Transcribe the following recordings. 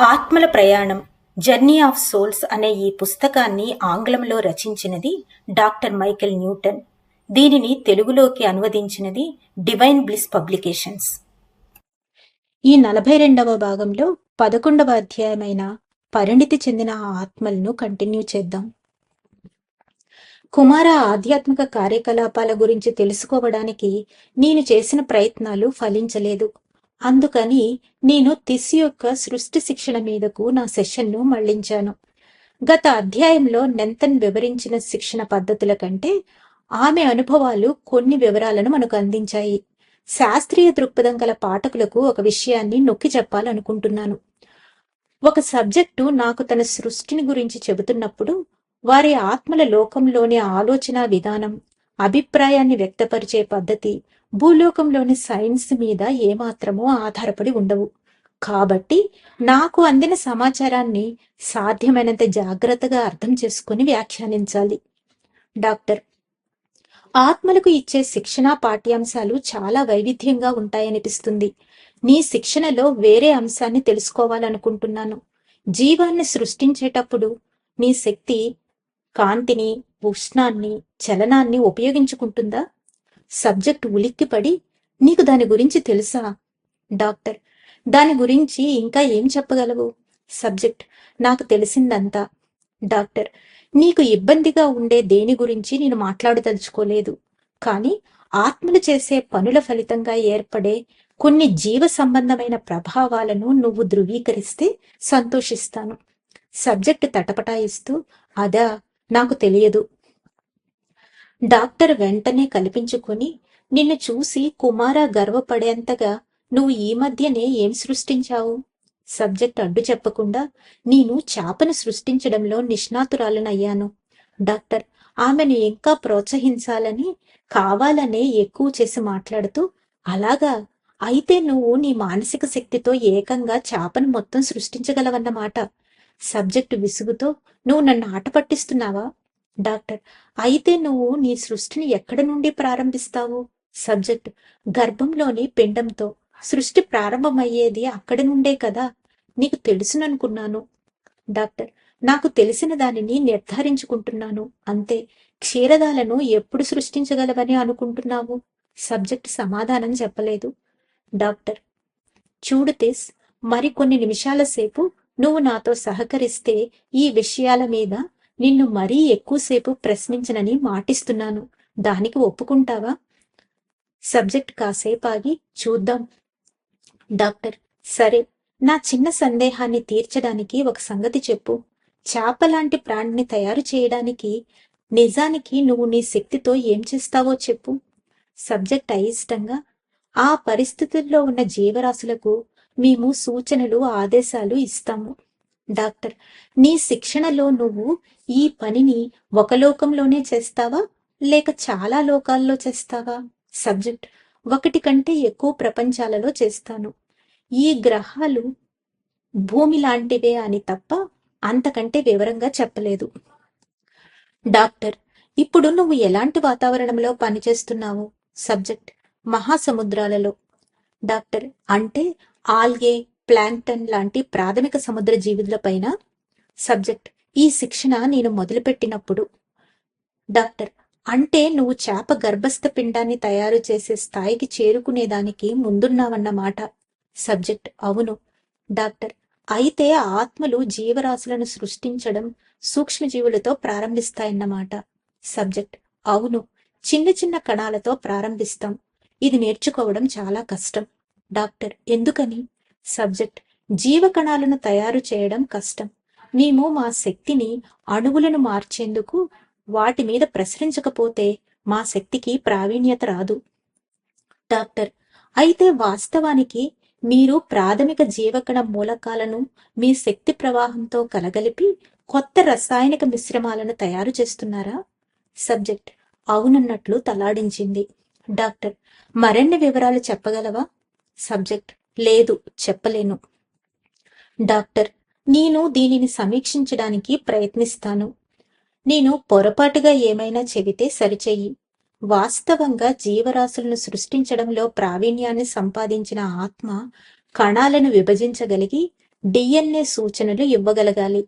ఆత్మల ప్రయాణం journey of souls అనే ఈ పుస్తకాన్ని ఆంగ్లంలో రచించినది డాక్టర్ మైకెల్ న్యూటన్. దీనిని తెలుగులోకి అనువదించినది డివైన్ బ్లిస్ పబ్లికేషన్స్. ఈ నలభై రెండవ భాగంలో పదకొండవ అధ్యాయమైన పరిణితి చెందిన ఆ ఆత్మలను కంటిన్యూ చేద్దాం. కుమార ఆధ్యాత్మిక కార్యకలాపాల గురించి తెలుసుకోవడానికి నేను చేసిన ప్రయత్నాలు ఫలించలేదు. అందుకని నేను తిస్ యొక్క సృష్టి శిక్షణ మీదకు నా సెషన్ను మళ్ళించాను. గత అధ్యాయంలో నెంతన్ వివరించిన శిక్షణ పద్ధతుల కంటే ఆమె అనుభవాలు కొన్ని వివరాలను మనకు అందించాయి. శాస్త్రీయ దృక్పథం గల పాఠకులకు ఒక విషయాన్ని నొక్కి చెప్పాలనుకుంటున్నాను. ఒక సబ్జెక్టు నాకు తన సృష్టిని గురించి చెబుతున్నప్పుడు వారి ఆత్మల లోకంలోని ఆలోచన విధానం అభిప్రాయాన్ని వ్యక్తపరిచే పద్ధతి భూలోకంలోని సైన్స్ మీద ఏమాత్రమూ ఆధారపడి ఉండవు. కాబట్టి నాకు అందిన సమాచారాన్ని సాధ్యమైనంత జాగ్రత్తగా అర్థం చేసుకుని వ్యాఖ్యానించాలి. డాక్టర్ ఆత్మలకు ఇచ్చే శిక్షణా పాఠ్యాంశాలు చాలా వైవిధ్యంగా ఉంటాయనిపిస్తుంది. నీ శిక్షణలో వేరే అంశాన్ని తెలుసుకోవాలనుకుంటున్నాను. జీవాన్ని సృష్టించేటప్పుడు నీ శక్తి కాంతిని ఉష్ణాన్ని చలనాన్ని ఉపయోగించుకుంటుందా? సబ్జెక్ట్ ఉలిక్కిపడి నీకు దాని గురించి తెలుసా? డాక్టర్ దాని గురించి ఇంకా ఏం చెప్పగలవు? సబ్జెక్ట్ నాకు తెలిసిందంతా. డాక్టర్ నీకు ఇబ్బందిగా ఉండే దేని గురించి నేను మాట్లాడదలుచుకోలేదు. కానీ ఆత్మలు చేసే పనుల ఫలితంగా ఏర్పడే కొన్ని జీవ సంబంధమైన ప్రభావాలను నువ్వు ధృవీకరిస్తే సంతోషిస్తాను. సబ్జెక్ట్ తటపటాయిస్తూ అదా నాకు తెలియదు. డాక్టర్ వెంటనే కల్పించుకుని నిన్ను చూసి కుమార గర్వపడేంతగా నువ్వు ఈ మధ్యనే ఏం సృష్టించావు? సబ్జెక్ట్ అడ్డు చెప్పకుండా నేను చేపను సృష్టించడంలో నిష్ణాతురాలనయ్యాను. డాక్టర్ ఆమెను ఇంకా ప్రోత్సహించాలని కావాలనే ఎక్కువ చేసి మాట్లాడుతూ అలాగా? అయితే నువ్వు నీ మానసిక శక్తితో ఏకంగా చేపను మొత్తం సృష్టించగలవన్నమాట. సబ్జెక్టు విసుగుతో నువ్వు నన్ను ఆట పట్టిస్తున్నావా? డాక్టర్ అయితే నువ్వు నీ సృష్టిని ఎక్కడ నుండి ప్రారంభిస్తావు? సబ్జెక్ట్ గర్భంలోని పిండంతో. సృష్టి ప్రారంభమయ్యేది అక్కడి నుండే కదా? నీకు తెలుసుననుకున్నాను. డాక్టర్ నాకు తెలిసిన దానిని నిర్ధారించుకుంటున్నాను. అంతే క్షీరదాలను ఎప్పుడు సృష్టించగలవని అనుకుంటున్నావు? సబ్జెక్ట్ సమాధానం చెప్పలేదు. డాక్టర్ చూడు తెస్ మరికొన్ని నిమిషాల సేపు నువ్వు నాతో సహకరిస్తే ఈ విషయాల మీద నిన్ను మరీ ఎక్కువసేపు ప్రశ్నించనని మాటిస్తున్నాను. దానికి ఒప్పుకుంటావా? సబ్జెక్ట్ కాసేపు ఆగి చూద్దాం. డాక్టర్ సరే. నా చిన్న సందేహాన్ని తీర్చడానికి ఒక సంగతి చెప్పు. చేప లాంటి ప్రాణిని తయారు చేయడానికి నిజానికి నువ్వు నీ శక్తితో ఏం చేస్తావో చెప్పు. సబ్జెక్ట్ అయిష్టంగా. ఆ పరిస్థితుల్లో ఉన్న జీవరాశులకు మేము సూచనలు ఆదేశాలు ఇస్తాము. డాక్టర్ నీ శిక్షణలో నువ్వు ఈ పనిని ఒక లోకంలోనే చేస్తావా? లేక చాలా లోకాల్లో చేస్తావా? సబ్జెక్ట్ ఒకటి కంటే ఎక్కువ ప్రపంచాలలో చేస్తాను. ఈ గ్రహాలు భూమి లాంటివే అని తప్ప అంతకంటే వివరంగా చెప్పలేదు. డాక్టర్ ఇప్పుడు నువ్వు ఎలాంటి వాతావరణంలో పనిచేస్తున్నావు? సబ్జెక్ట్ మహాసముద్రాలలో. డాక్టర్ అంటే ఆల్గే ప్లాంక్టన్ లాంటి ప్రాథమిక సముద్ర జీవులపైన సబ్జెక్ట్. ఈ శిక్షణ నేను మొదలుపెట్టినప్పుడు డాక్టర్ అంటే నువ్వు చేప గర్భస్థ పిండాన్ని తయారు చేసే స్థాయికి చేరుకునేదానికి ముందున్నావన్నమాట. సబ్జెక్ట్. అవును. డాక్టర్ అయితే ఆత్మలు జీవరాశులను సృష్టించడం సూక్ష్మజీవులతో ప్రారంభిస్తాయన్నమాట. సబ్జెక్ట్. అవును. చిన్న చిన్న కణాలతో ప్రారంభిస్తాం. ఇది నేర్చుకోవడం చాలా కష్టం. డాక్టర్ ఎందుకని? సబ్జెక్ట్. జీవకణాలను తయారు చేయడం కష్టం. మేము మా శక్తిని అణువులను మార్చేందుకు వాటి మీద ప్రసరించకపోతే మా శక్తికి ప్రావీణ్యత రాదు. డాక్టర్ అయితే వాస్తవానికి మీరు ప్రాథమిక జీవకణ మూలకాలను మీ శక్తి ప్రవాహంతో కలగలిపి కొత్త రసాయనిక మిశ్రమాలను తయారు చేస్తున్నారా? సబ్జెక్ట్ అవునన్నట్లు తలాడించింది. డాక్టర్ మరిన్ని వివరాలు చెప్పగలవా? సబ్జెక్ట్ లేదు చెప్పలేను. డాక్టర్ నేను దీనిని సమీక్షించడానికి ప్రయత్నిస్తాను. నేను పొరపాటుగా ఏమైనా చెబితే సరిచెయ్యి వాస్తవంగా జీవరాశులను సృష్టించడంలో ప్రావీణ్యాన్ని సంపాదించిన ఆత్మ కణాలను విభజించగలిగి డిఎన్ఏ సూచనలు ఇవ్వగలగాలి.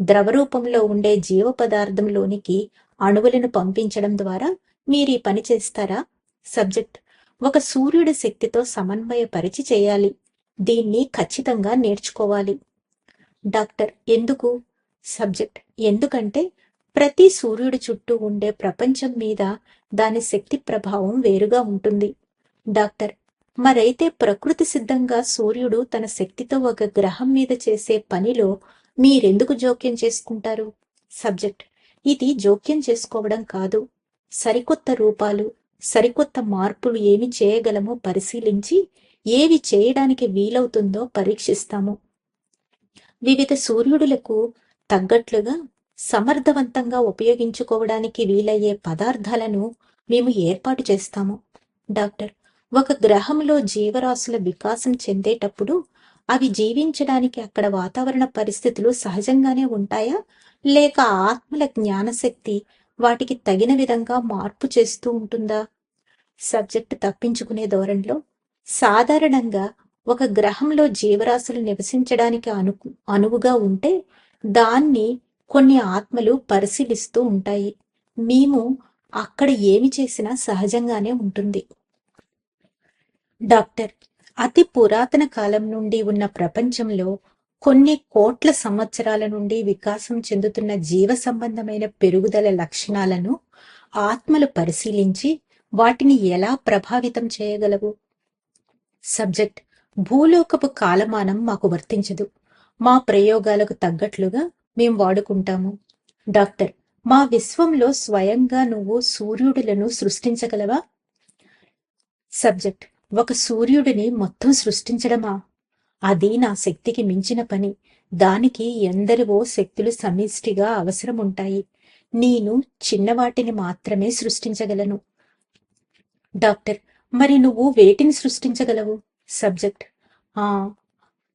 ద్రవ రూపంలో ఉండే జీవ పదార్థంలోనికి అణువులను పంపించడం ద్వారా మీరు ఈ పని చేస్తారా? సబ్జెక్ట్ ఒక సూర్యుడి శక్తితో సమన్వయపరిచి చేయాలి. దీన్ని ఖచ్చితంగా నేర్చుకోవాలి. డాక్టర్ ఎందుకు? సబ్జెక్ట్ ఎందుకంటే ప్రతి సూర్యుడి చుట్టూ ఉండే ప్రపంచం మీద దాని శక్తి ప్రభావం వేరుగా ఉంటుంది. డాక్టర్ మరైతే ప్రకృతి సిద్ధంగా సూర్యుడు తన శక్తితో ఒక గ్రహం మీద చేసే పనిలో మీరెందుకు జోక్యం చేసుకుంటారు? సబ్జెక్ట్ ఇది జోక్యం చేసుకోవడం కాదు. సరికొత్త రూపాలు సరికొత్త మార్పులు ఏమి చేయగలమో పరిశీలించి ఏవి చేయడానికి వీలవుతుందో పరీక్షిస్తాము. వివిధ సూర్యుడులకు తగ్గట్లుగా సమర్థవంతంగా ఉపయోగించుకోవడానికి వీలయ్యే పదార్థాలను మేము ఏర్పాటు చేస్తాము. డాక్టర్ ఒక గ్రహంలో జీవరాశుల వికాసం చెందేటప్పుడు అవి జీవించడానికి అక్కడ వాతావరణ పరిస్థితులు సహజంగానే ఉంటాయా? లేక ఆత్మల జ్ఞానశక్తి వాటికి తగిన విధంగా మార్పు చేస్తూ ఉంటుందా? సబ్జెక్ట్ తప్పించుకునే ధోరణిలో సాధారణంగా ఒక గ్రహంలో జీవరాశులు నివసించడానికి అను అనువుగా ఉంటే దాన్ని కొన్ని ఆత్మలు పరిశీలిస్తూ ఉంటాయి. మేము అక్కడ ఏమి చేసినా సహజంగానే ఉంటుంది. డాక్టర్ అతి పురాతన కాలం నుండి ఉన్న ప్రపంచంలో కొన్ని కోట్ల సంవత్సరాల నుండి వికాసం చెందుతున్న జీవ సంబంధమైన పెరుగుదల లక్షణాలను ఆత్మలు పరిశీలించి వాటిని ఎలా ప్రభావితం చేయగలవు? సబ్జెక్ట్. భూలోకపు కాలమానం మాకు వర్తించదు. మా ప్రయోగాలకు తగ్గట్లుగా మేం వాడుకుంటాము. డాక్టర్. మా విశ్వంలో స్వయంగా నువ్వు సూర్యుడులను సృష్టించగలవా? సబ్జెక్ట్. ఒక సూర్యుడిని మొత్తం సృష్టించడమా? అది నా శక్తికి మించిన పని. దానికి ఎందరివో శక్తులు సమిష్టిగా అవసరం ఉంటాయి నేను చిన్నవాటిని మాత్రమే సృష్టించగలను. డాక్టర్ మరి నువ్వు వేటిని సృష్టించగలవు? సబ్జెక్ట్ ఆ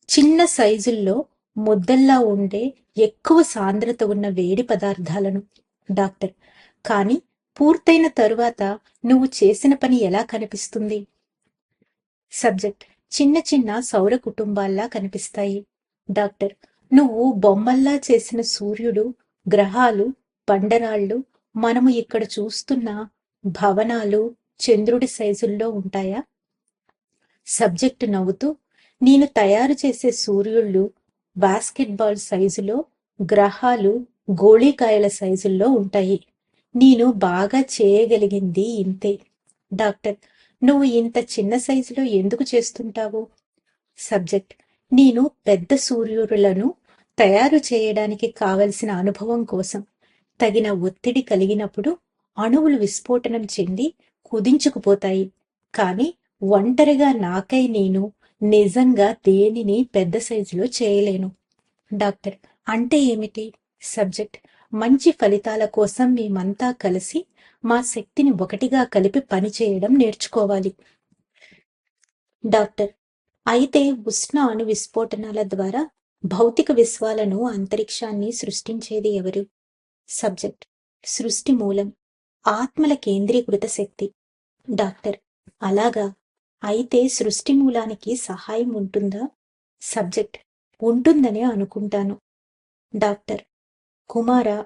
చిన్న సైజుల్లో ముద్దల్లా ఉండే ఎక్కువ సాంద్రత ఉన్న వేడి పదార్థాలను. డాక్టర్ కానీ పూర్తయిన తరువాత నువ్వు చేసిన పని ఎలా కనిపిస్తుంది? సబ్జెక్ట్ చిన్న చిన్న సౌర కుటుంబాల్లా కనిపిస్తాయి. డాక్టర్ నువ్వు బొమ్మల్లా చేసిన సూర్యుడు గ్రహాలు బండరాళ్ళు మనము ఇక్కడ చూస్తున్న భవనాలు చంద్రుడి సైజుల్లో ఉంటాయా? సబ్జెక్టు నవ్వుతూ నేను తయారు చేసే సూర్యుళ్ళు బాస్కెట్బాల్ సైజులో గ్రహాలు గోళీకాయల సైజుల్లో ఉంటాయి. నేను బాగా చేయగలిగింది ఇంతే. డాక్టర్ నువ్వు ఇంత చిన్న సైజులో ఎందుకు చేస్తుంటావు? సబ్జెక్ట్. నేను పెద్ద సూర్యులను తయారు చేయడానికి కావలసిన అనుభవం కోసం తగిన ఒత్తిడి కలిగినప్పుడు అణువులు విస్ఫోటనం చెంది కుదించుకుపోతాయి. కానీ ఒంటరిగా నాకై నేను నిజంగా దేనిని పెద్ద సైజులో చేయలేను. డాక్టర్ అంటే ఏమిటి? సబ్జెక్ట్ మంచి ఫలితాల కోసం మేమంతా కలిసి మా శక్తిని ఒకటిగా కలిపి పనిచేయడం నేర్చుకోవాలి. డాక్టర్ అయితే ఉష్ణ అణు విస్ఫోటనాల ద్వారా భౌతిక విశ్వాలను అంతరిక్షాన్ని సృష్టించేది ఎవరు? సబ్జెక్ట్ సృష్టి మూలం ఆత్మల కేంద్రీకృత శక్తి. డాక్టర్ అలాగా? అయితే సృష్టి మూలానికి సహాయం ఉంటుందా? సబ్జెక్ట్ ఉంటుందనే అనుకుంటాను. డాక్టర్ కుమార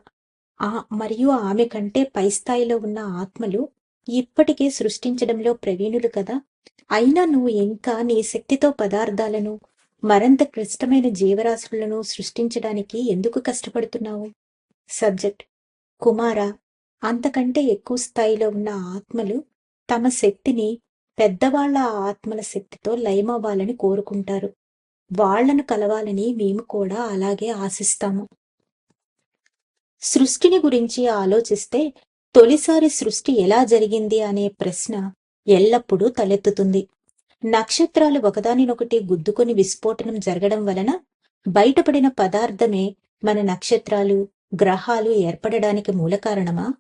ఆ మరియు ఆమె కంటే పై స్థాయిలో ఉన్న ఆత్మలు ఇప్పటికే సృష్టించడంలో ప్రవీణులు కదా. అయినా నువ్వు ఇంకా నీ శక్తితో పదార్థాలను మరింత క్లిష్టమైన జీవరాశులను సృష్టించడానికి ఎందుకు కష్టపడుతున్నావు? సబ్జెక్ట్. కుమార. అంతకంటే ఎక్కువ స్థాయిలో ఉన్న ఆత్మలు తమ శక్తిని పెద్దవాళ్ళ ఆత్మల శక్తితో లయమవ్వాలని కోరుకుంటారు. వాళ్ళను కలవాలని మేము కూడా అలాగే ఆశిస్తాము. సృష్టిని గురించి ఆలోచిస్తే తొలిసారి సృష్టి ఎలా జరిగింది అనే ప్రశ్న ఎల్లప్పుడూ తలెత్తుతుంది. నక్షత్రాలు ఒకదానినొకటి గుద్దుకొని విస్ఫోటనం జరగడం వలన బయటపడిన పదార్థమే మన నక్షత్రాలు గ్రహాలు ఏర్పడడానికి మూల కారణమా?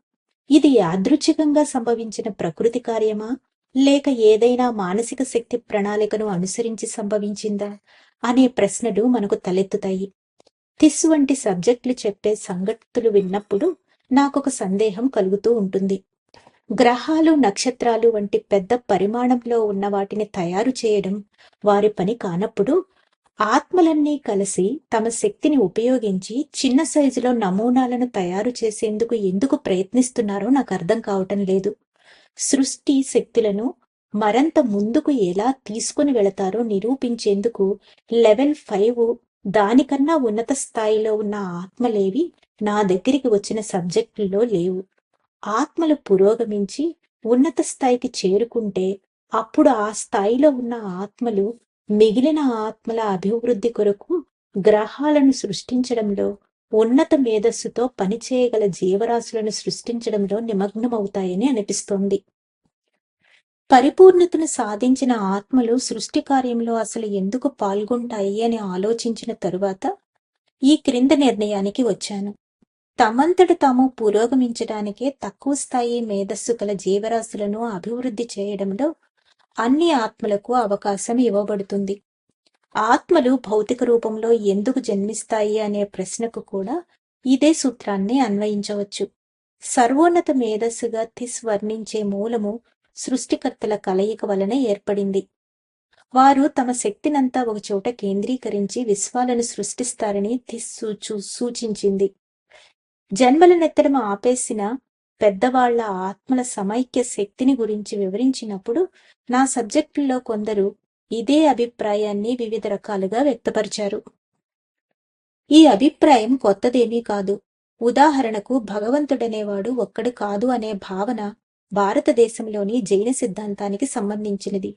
ఇది యాదృచ్ఛికంగా సంభవించిన ప్రకృతి కార్యమా? లేక ఏదైనా మానసిక శక్తి ప్రణాళికను అనుసరించి సంభవించిందా? అనే ప్రశ్నలు మనకు తలెత్తుతాయి. థిస్ వంటి సబ్జెక్టులు చెప్పే సంగతులు విన్నప్పుడు నాకొక సందేహం కలుగుతూ ఉంటుంది. గ్రహాలు నక్షత్రాలు వంటి పెద్ద పరిమాణంలో ఉన్న వాటిని తయారు చేయడం వారి పని కానప్పుడు ఆత్మలన్నీ కలిసి తమ శక్తిని ఉపయోగించి చిన్న సైజులో నమూనాలను తయారు చేసేందుకు ఎందుకు ప్రయత్నిస్తున్నారో నాకు అర్థం కావటం లేదు. సృష్టి శక్తులను మరంత ముందుకు ఎలా తీసుకుని వెళతారో నిరూపించేందుకు లెవెల్ ఫైవ్ దానికన్నా ఉన్నత స్థాయిలో ఉన్న ఆత్మలేవి నా దగ్గరికి వచ్చిన సబ్జెక్టుల్లో లేవు. ఆత్మలు పురోగమించి ఉన్నత స్థాయికి చేరుకుంటే అప్పుడు ఆ స్థాయిలో ఉన్న ఆత్మలు మిగిలిన ఆత్మల అభివృద్ధి కొరకు గ్రహాలను సృష్టించడంలో ఉన్నత మేధస్సుతో పనిచేయగల జీవరాశులను సృష్టించడంలో నిమగ్నమవుతాయని అనిపిస్తోంది. పరిపూర్ణతను సాధించిన ఆత్మలు సృష్టి కార్యంలో అసలు ఎందుకు పాల్గొంటాయి అని ఆలోచించిన తరువాత ఈ క్రింద నిర్ణయానికి వచ్చాను. తమంతట తాము పురోగమించడానికే తక్కువ స్థాయి మేధస్సు గల జీవరాశులను అభివృద్ధి చేయడంలో అన్ని ఆత్మలకు అవకాశం ఇవ్వబడుతుంది. ఆత్మలు భౌతిక రూపంలో ఎందుకు జన్మిస్తాయి అనే ప్రశ్నకు కూడా ఇదే సూత్రాన్ని అన్వయించవచ్చు. సర్వోన్నత మేధస్సుగా థిస్ వర్ణించే మూలము సృష్టికర్తల కలయిక వలన ఏర్పడింది. వారు తమ శక్తినంతా ఒకచోట కేంద్రీకరించి విశ్వాలను సృష్టిస్తారని థిస్ సూచు సూచించింది. జన్మలనెత్తడం ఆపేసిన పెద్దవాళ్ళ ఆత్మల సమైక్య శక్తిని గురించి వివరించినప్పుడు నా సబ్జెక్టుల్లో కొందరు ఇదే అభిప్రాయాన్ని వివిధ రకాలుగా వ్యక్తపరిచారు. ఈ అభిప్రాయం కొత్తదేమీ కాదు. ఉదాహరణకు భగవంతుడనేవాడు ఒక్కడు కాదు అనే భావన భారతదేశంలోని జైన సిద్ధాంతానికి సంబంధించినది.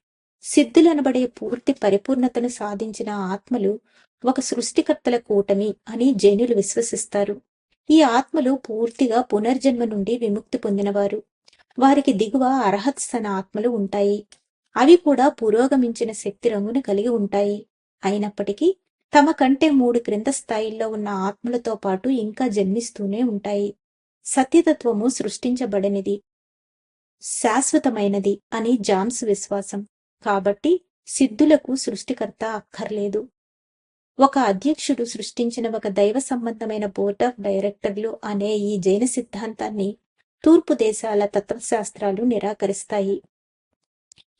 సిద్ధులనబడే పూర్తి పరిపూర్ణతను సాధించిన ఆత్మలు ఒక సృష్టికర్తల కూటమి అని జైనులు విశ్వసిస్తారు. ఈ ఆత్మలు పూర్తిగా పునర్జన్మ నుండి విముక్తి పొందినవారు. వారికి దిగువ అర్హత్ స్థన ఆత్మలు ఉంటాయి. అవి కూడా పురోగమించిన శక్తి రంగును కలిగి ఉంటాయి. అయినప్పటికీ తమ కంటే మూడు క్రింద స్థాయిల్లో ఉన్న ఆత్మలతో పాటు ఇంకా జన్మిస్తూనే ఉంటాయి. సత్యతత్వము సృష్టించబడనిది. శాశ్వతమైనది అని జామ్స్ విశ్వాసం. కాబట్టి సిద్ధులకు సృష్టికర్త అక్కర్లేదు. ఒక అధ్యక్షుడు సృష్టించిన ఒక దైవ సంబంధమైన బోర్డ్ ఆఫ్ డైరెక్టర్లు అనే ఈ జైన సిద్ధాంతాన్ని తూర్పు దేశాల తత్వశాస్త్రాలు నిరాకరిస్తాయి.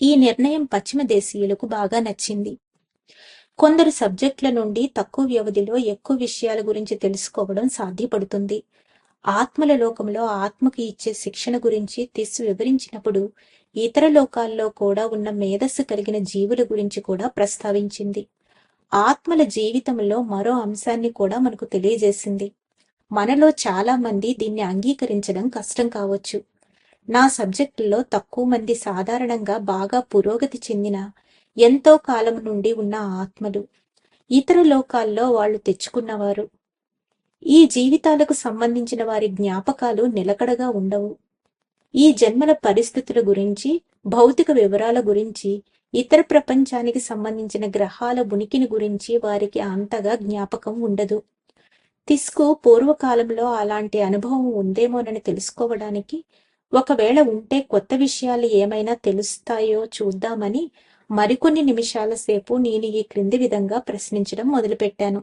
ఈ నిర్ణయం పశ్చిమ దేశీయులకు బాగా నచ్చింది. కొందరు సబ్జెక్టుల నుండి తక్కువ వ్యవధిలో ఎక్కువ విషయాల గురించి తెలుసుకోవడం సాధ్యపడుతుంది. ఆత్మల లోకంలో ఆత్మకు ఇచ్చే శిక్షణ గురించి తీసి వివరించినప్పుడు ఇతర లోకాల్లో కూడా ఉన్న మేధస్సు కలిగిన జీవుల గురించి కూడా ప్రస్తావించింది. ఆత్మల జీవితంలో మరో అంశాన్ని కూడా మనకు తెలియజేసింది. మనలో చాలా మంది దీన్ని అంగీకరించడం కష్టం కావచ్చు. నా సబ్జెక్టులో తక్కువ మంది సాధారణంగా బాగా పురోగతి చెందిన ఎంతో కాలం నుండి ఉన్న ఆత్మలు. ఇతర లోకాల్లో వాళ్ళు తెచ్చుకున్నవారు. ఈ జీవితాలకు సంబంధించిన వారి జ్ఞాపకాలు నిలకడగా ఉండవు. ఈ జన్మల పరిస్థితుల గురించి భౌతిక వివరాల గురించి ఇతర ప్రపంచానికి సంబంధించిన గ్రహాల ఉనికిని గురించి వారికి అంతగా జ్ఞాపకం ఉండదు. తిస్కు పూర్వకాలంలో అలాంటి అనుభవం ఉందేమోనని తెలుసుకోవడానికి ఒకవేళ ఉంటే కొత్త విషయాలు ఏమైనా తెలుస్తాయో చూద్దామని మరికొన్ని నిమిషాల సేపు నేను ఈ క్రింది విధంగా ప్రశ్నించడం మొదలుపెట్టాను.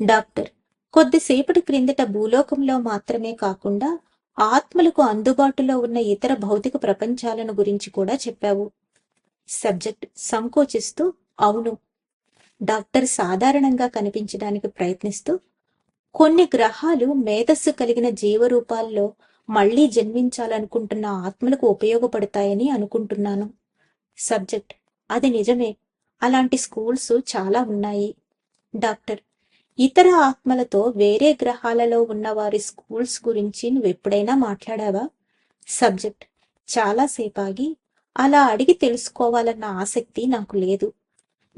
డాక్టర్ కొద్దిసేపటి క్రిందట భూలోకంలో మాత్రమే కాకుండా ఆత్మలకు అందుబాటులో ఉన్న ఇతర భౌతిక ప్రపంచాలను గురించి కూడా చెప్పావు. సబ్జెక్ట్ సంకోచిస్తూ అవును డాక్టర్ సాధారణంగా కనిపించడానికి ప్రయత్నిస్తూ కొన్ని గ్రహాలు మేధస్సు కలిగిన జీవరూపాల్లో మళ్ళీ జన్మించాలనుకుంటున్న ఆత్మలకు ఉపయోగపడతాయని అనుకుంటున్నాను. సబ్జెక్ట్ అది నిజమే అలాంటి స్కూల్స్ చాలా ఉన్నాయి. డాక్టర్ ఇతర ఆత్మలతో వేరే గ్రహాలలో ఉన్న వారి స్కూల్స్ గురించి నువ్వు ఎప్పుడైనా మాట్లాడావా? సబ్జెక్ట్. చాలాసేపు ఆగి అలా అడిగి తెలుసుకోవాలన్న ఆసక్తి నాకు లేదు.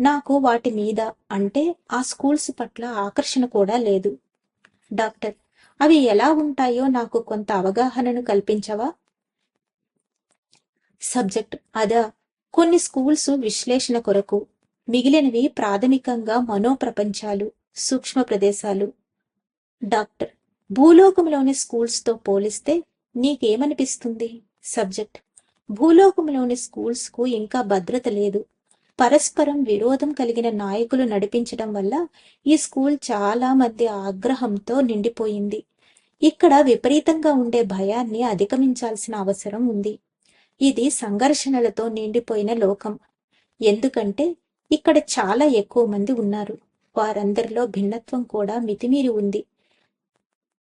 నాకు వాటి మీద అంటే ఆ స్కూల్స్ పట్ల ఆకర్షణ కూడా లేదు. డాక్టర్ అవి ఎలా ఉంటాయో నాకు కొంత అవగాహనను కల్పించవా? సబ్జెక్ట్. అదా. కొన్ని స్కూల్స్ విశ్లేషణ కొరకు. మిగిలినవి ప్రాథమికంగా మనోప్రపంచాలు. సూక్ష్మ ప్రదేశాలు. డాక్టర్ భూలోకంలోని స్కూల్స్తో పోలిస్తే నీకేమనిపిస్తుంది? సబ్జెక్ట్ భూలోకంలోని స్కూల్స్కు ఇంకా భద్రత లేదు. పరస్పరం విరోధం కలిగిన నాయకులు నడిపించడం వల్ల ఈ స్కూల్ చాలా మంది ఆగ్రహంతో నిండిపోయింది. ఇక్కడ విపరీతంగా ఉండే భయాన్ని అధిగమించాల్సిన అవసరం ఉంది. ఇది సంఘర్షణలతో నిండిపోయిన లోకం. ఎందుకంటే ఇక్కడ చాలా ఎక్కువ మంది ఉన్నారు. వారందరిలో భిన్నత్వం కూడా మితిమీరి ఉంది.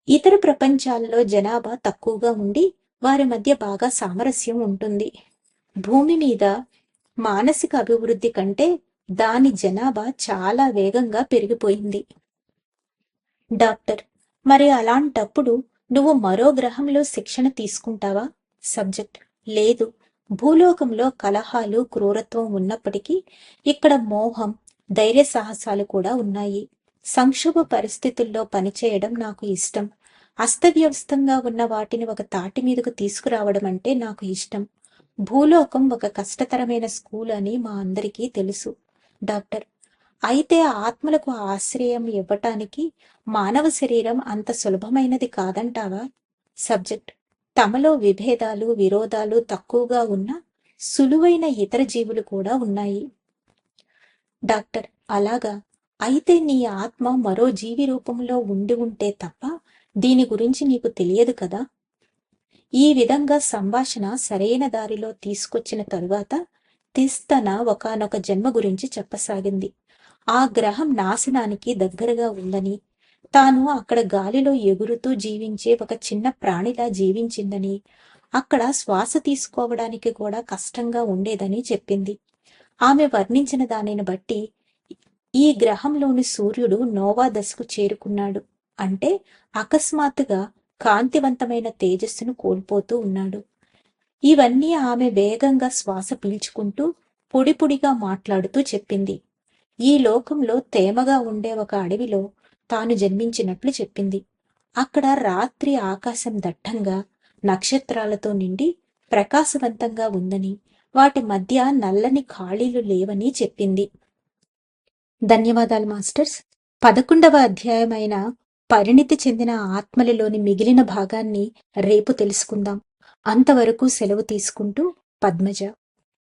ఇతర ప్రపంచాల్లో జనాభా తక్కువగా ఉండి వారి మధ్య బాగా సామరస్యం ఉంటుంది. భూమి మీద మానసిక అభివృద్ధి కంటే దాని జనాభా చాలా వేగంగా పెరిగిపోయింది. డాక్టర్ మరి అలాంటప్పుడు నువ్వు మరో గ్రహంలో శిక్షణ తీసుకుంటావా? సబ్జెక్ట్ లేదు. భూలోకంలో కలహాలు క్రూరత్వం ఉన్నప్పటికీ ఇక్కడ మోహం ధైర్య సాహసాలు కూడా ఉన్నాయి. సంక్షోభ పరిస్థితుల్లో పనిచేయడం నాకు ఇష్టం. అస్తవ్యవస్థంగా ఉన్న వాటిని ఒక తాటి మీదకు తీసుకురావడం అంటే నాకు ఇష్టం. భూలోకం ఒక కష్టతరమైన స్కూల్ అని మా అందరికీ తెలుసు. డాక్టర్ అయితే ఆత్మలకు ఆశ్రయం ఇవ్వటానికి మానవ శరీరం అంత సులభమైనది కాదంటావా? సబ్జెక్ట్ తమలో విభేదాలు విరోధాలు తక్కువగా ఉన్న సులువైన ఇతర జీవులు కూడా ఉన్నాయి. డాక్టర్ అలాగా? అయితే నీ ఆత్మ మరో జీవి రూపంలో ఉండి ఉంటే తప్ప దీని గురించి నీకు తెలియదు కదా? ఈ విధంగా సంభాషణ సరైన దారిలో తీసుకొచ్చిన తరువాత తిస్తన ఒకానొక జన్మ గురించి చెప్పసాగింది. ఆ గ్రహం నాశనానికి దగ్గరగా ఉందని తాను అక్కడ గాలిలో ఎగురుతూ జీవించే ఒక చిన్న ప్రాణిలా జీవించిందని అక్కడ శ్వాస తీసుకోవడానికి కూడా కష్టంగా ఉండేదని చెప్పింది. ఆమె వర్ణించిన దానిని బట్టి ఈ గ్రహంలోని సూర్యుడు నోవా దశకు చేరుకున్నాడు. అంటే అకస్మాత్తుగా కాంతివంతమైన తేజస్సును కోల్పోతూ ఉన్నాడు. ఇవన్నీ ఆమె వేగంగా శ్వాస పీల్చుకుంటూ పొడి పొడిగా మాట్లాడుతూ చెప్పింది. ఈ లోకంలో తేమగా ఉండే ఒక అడవిలో తాను జన్మించినట్లు చెప్పింది. అక్కడ రాత్రి ఆకాశం దట్టంగా నక్షత్రాలతో నిండి ప్రకాశవంతంగా ఉందని వాటి మధ్య నల్లని ఖాళీలు లేవని చెప్పింది. ధన్యవాదాలు మాస్టర్స్. పదకొండవ అధ్యాయమైన పరిణితి చెందిన ఆత్మలలోని మిగిలిన భాగాన్ని రేపు తెలుసుకుందాం. అంతవరకు సెలవు తీసుకుంటూ పద్మజ.